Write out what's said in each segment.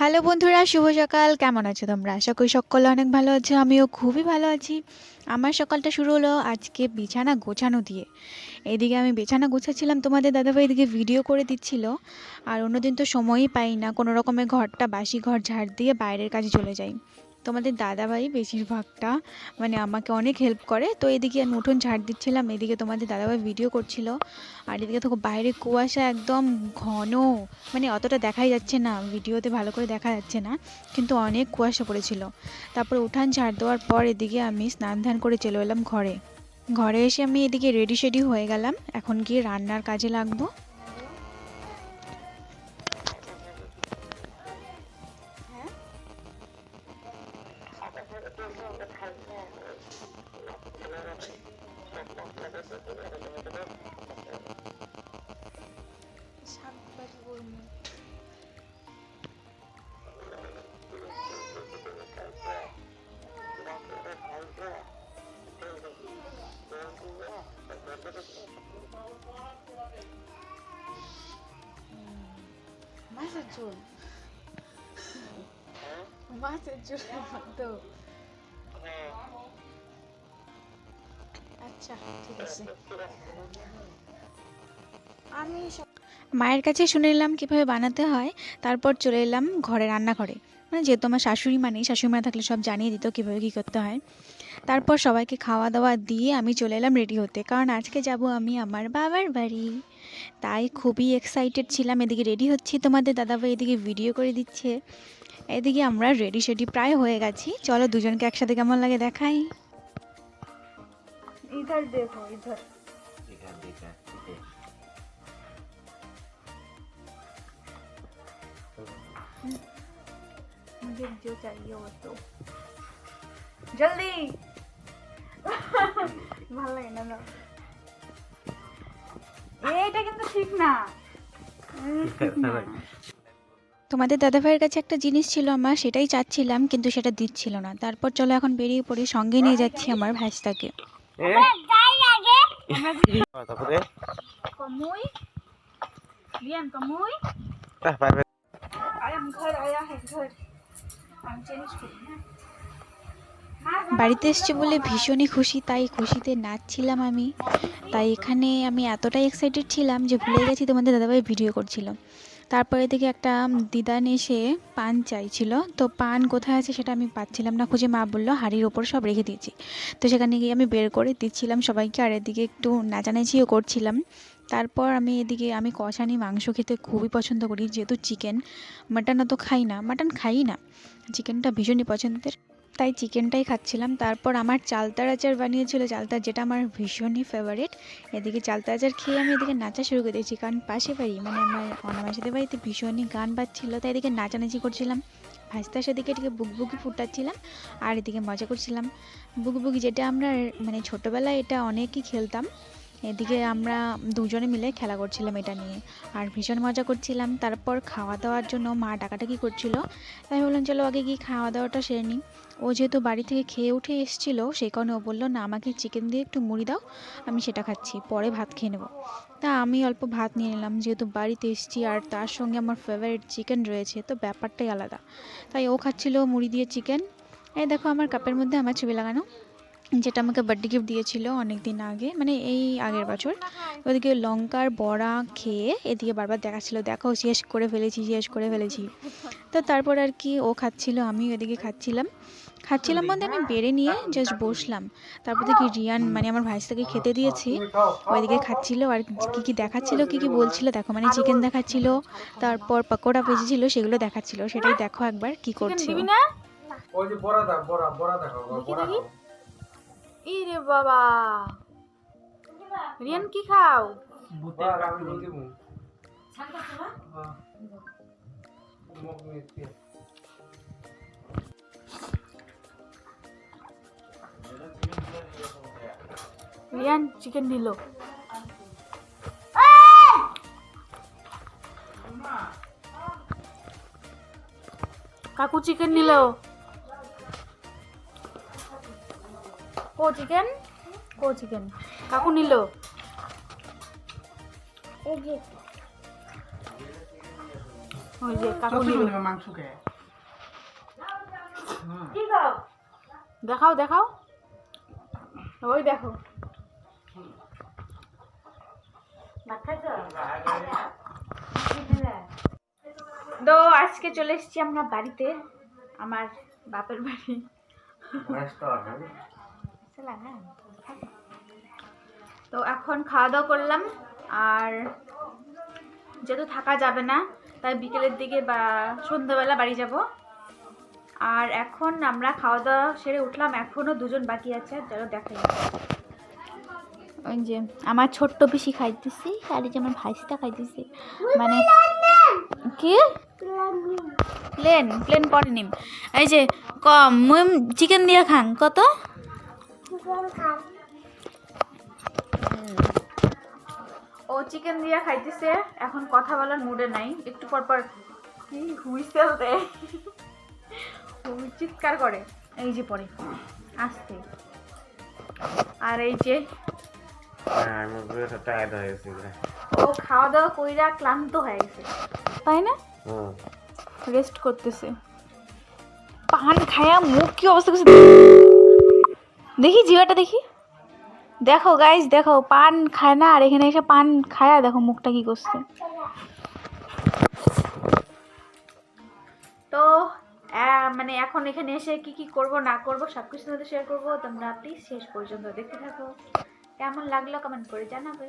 Hello বন্ধুরা, শুভ সকাল। কেমন আছো তোমরা? আশা করি সকলে অনেক ভালো আছো, আমিও খুবই ভালো আছি। আমার সকালটা শুরু হলো আজকে বিছানা গোছানো দিয়ে। এদিকে আমি বিছানা গোছাচ্ছিলাম, তোমাদের দাদাভাই এদিকে ভিডিও করে দিচ্ছিল। আর অন্যদিন তো সময়ই পাই না, কোনো রকমের ঘরটা বাসি ঘর ঝাড় দিয়ে বাইরের কাজে চলে যাই। তোমাদের দাদাভাই বেশিরভাগটা মানে আমাকে অনেক হেল্প করে। তো এদিকে আমি উঠোন ঝাড় দিচ্ছিলাম, এদিকে তোমাদের দাদাভাই ভিডিও করছিল। আর এদিকে তো বাইরে কুয়াশা একদম ঘন মানে অতটা দেখাই যাচ্ছে না ভিডিওতে ভালো করে দেখা যাচ্ছে না, কিন্তু অনেক কুয়াশা পড়েছিল। তারপর উঠান ঝাড় দেওয়ার পর এদিকে আমি স্নান ধান করে চলে এলাম ঘরে। ঘরে এসে আমি এদিকে রেডি শেডি হয়ে গেলাম, এখন গিয়ে রান্নার কাজে লাগবো। মাছের ঝোল মাছের ঝোল তো আচ্ছা আমি মায়ের কাছে শুনে নিলাম কীভাবে বানাতে হয়, তারপর চলে এলাম ঘরে, রান্নাঘরে। মানে যেহেতু আমার শাশুড়ি মা নেই শাশুড়ি মা থাকলে সব জানিয়ে দিত কীভাবে কী করতে হয়। তারপর সবাইকে খাওয়া দাওয়া দিয়ে আমি চলে এলাম রেডি হতে। কারণ আজকে যাব আমি আমার বাবার বাড়ি। তাই খুবই এক্সাইটেড ছিলাম। এদিকে রেডি হচ্ছি তোমাদের দাদাভাই, এদিকে ভিডিও করে দিচ্ছে। এদিকে আমরা রেডি সেডি প্রায় হয়ে গেছি। চলো দুজনকে একসাথে কেমন লাগে দেখাই। ইধার দেখো ইধার देखा देखा ठीक है मुझे जो चाहिए वो तो जल्दी ভালো লাগে না দাও এইটা কিন্তু ঠিক না তোমাদের দাদাভাইয়ের কাছে একটা জিনিস ছিল আমার সেটাই চাচ্ছিলাম কিন্তু সেটা দিচ্ছিল না তারপর চলো এখন বেরিয়ে পড়ি সঙ্গে নিয়ে যাচ্ছি আমার ভাইস্তাকে তারপরে? কমুই। লিয়ান কমুই। আহ, পারবে আরে ঘর আয়া ঘর। আমি চেঞ্জ করি বাড়িতে এসছে বলে ভীষণই খুশি তাই খুশিতে নাচছিলাম আমি। তাই এখানে আমি এতটাই এক্সাইটেড ছিলাম যে ভুলে গেছি তোমাদের দাদাভাই ভিডিও করছিল। তারপরে থেকে একটা দিদান এসে পান চাইছিল। তো পান কোথায় আছে সেটা আমি পাচ্ছিলাম না, খুঁজে মা বলল, হাড়ির ওপর সব রেখে দিয়েছি। তো সেখানে গিয়ে আমি বের করে দিচ্ছিলাম সবাইকে আর এদিকে একটু নাচানাচিও করছিলাম। তারপর আমি এদিকে, আমি কষানি মাংস খেতে খুবই পছন্দ করি, যেহেতু চিকেন। মাটন অত খাই না, মাটন খাই না। চিকেনটা ভীষণই পছন্দের। তাই চিকেনটাই খাচ্ছিলাম। তারপর আমার চালতার আচার বানিয়েছিল। চালতার যেটা আমার ভীষণই ফেভারিট এদিকে চালতা আচার খেয়ে আমি এদিকে নাচা শুরু করে দিয়েছি। কারণ পাশে বাড়ি মানে আমার অনামাসিদের বাড়িতে ভীষণই গান বাজছিল। তাই এদিকে নাচানাচি করছিলাম। ভাস্তার সেদিকে এদিকে বুকবুকি ফুটাচ্ছিলাম। আর এদিকে মজা করছিলাম। বুকবুকি যেটা আমরা মানে ছোটোবেলায় এটা অনেকই খেলতাম। এদিকে আমরা দুজনে মিলে খেলা করছিলাম এটা নিয়ে। আর ভীষণ মজা করছিলাম। তারপর খাওয়া দাওয়ার জন্য মা ডাকাটাকি করছিল। তাই বললাম চলো আগে গিয়ে খাওয়া দাওয়াটা সেরে নিই। ও যেহেতু বাড়ি থেকে খেয়ে উঠে এসেছিল, সেই কারণে ও বলল, না, আমাকে চিকেন দিয়ে একটু মুড়ি দাও, আমি সেটা খাচ্ছি, পরে ভাত খেয়ে নেব। তা আমি অল্প ভাত নিয়ে নিলাম, যেহেতু বাড়িতে এসেছি আর তার সঙ্গে আমার ফেভারিট চিকেন রয়েছে, তো ব্যাপারটাই আলাদা। তাই ও খাচ্ছিল মুড়ি দিয়ে চিকেন এই দেখো, আমার কাপের মধ্যে আমার ছবি লাগানো। যেটা আমাকে বার্থডে গিফট দিয়েছিল অনেক দিন আগে মানে এই আগের বছর। ওদিকে লঙ্কার বড়া খেয়ে এদিকে বারবার দেখাচ্ছিল দেখো শেষ করে ফেলেছি শেষ করে ফেলেছি। তো তারপর আর কি ও খাচ্ছিল আমি ওদিকে খাচ্ছিলাম। খাচ্ছিলাম বলতে আমি বেড়ে নিয়ে জাস্ট বসলাম। তারপর দেখি রিয়ান মানে আমার ভাইস্তাকে খেতে দিয়েছি। ওইদিকে খাচ্ছিল আর কি কি দেখাচ্ছিল কি কি বলছিল দেখো মানে চিকেন দেখাচ্ছিল তারপর পকোড়া ভেজেছিল সেগুলো দেখাচ্ছিল। সেটাই দেখো একবার কি করছে ও। ওই যে বড়া দাও বড়া বড়া দেখো বড়া। ইরে বাবা। রিয়ান কি খাও? হ্যাঁ। রিয়ান চিকেন নিল। কাকু চিকেন নিল। কো চিকেন কো চিকেন। কাকু নিল। ওই যে কাকু নিল। মাংস খেয়ে। দেখাও দেখাও। ওই দেখো। তো আজকে চলে এসেছি আমরা বাড়িতে আমার বাপের বাড়ি? তো এখন খাওয়া দাওয়া করলাম আর যেহেতু থাকা যাবে না তাই বিকেলের দিকে বা সন্ধ্যাবেলা বাড়ি যাব। আর এখন আমরা খাওয়া দাওয়া সেরে উঠলাম এখনও দুজন বাকি আছে যারা দেখাই ওই যে আমার ছোট্ট পিসি খাইতেছি আর এই যে আমার ভাইসটা খাইতেছি। মানে কি? প্লেন প্লেন পরে নিম। এই যে কম চিকেন দিয়া খান কত? ও চিকেন দিয়া খাইতেছে। এখন কথা বলার মুডে নাই। একটু পর পর কি হুইসেল দেয় চিৎকার করে। এই যে পরে। আসতে। আর এই যে হ্যাঁ ও খাওয়া দাওয়া কইরা ক্লান্ত হয়ে গেছে। তাই না? হুম। রেস্ট করতেছে। পান খায়া মুখ কি অবস্থা করছে? দেখি জিওটা দেখি। দেখো গাইস দেখো, পান খায় না, আর এখানে এসে পান খায় দেখো মুখটা কি করছে। তো মানে এখন এখানে এসে কি কি করব, না করব সব কিছু সাথে শেয়ার করব, তোমরা প্লিজ শেষ পর্যন্ত দেখতে থাকো। কেমন লাগল কমেন্ট করে জানাবে।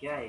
क्या है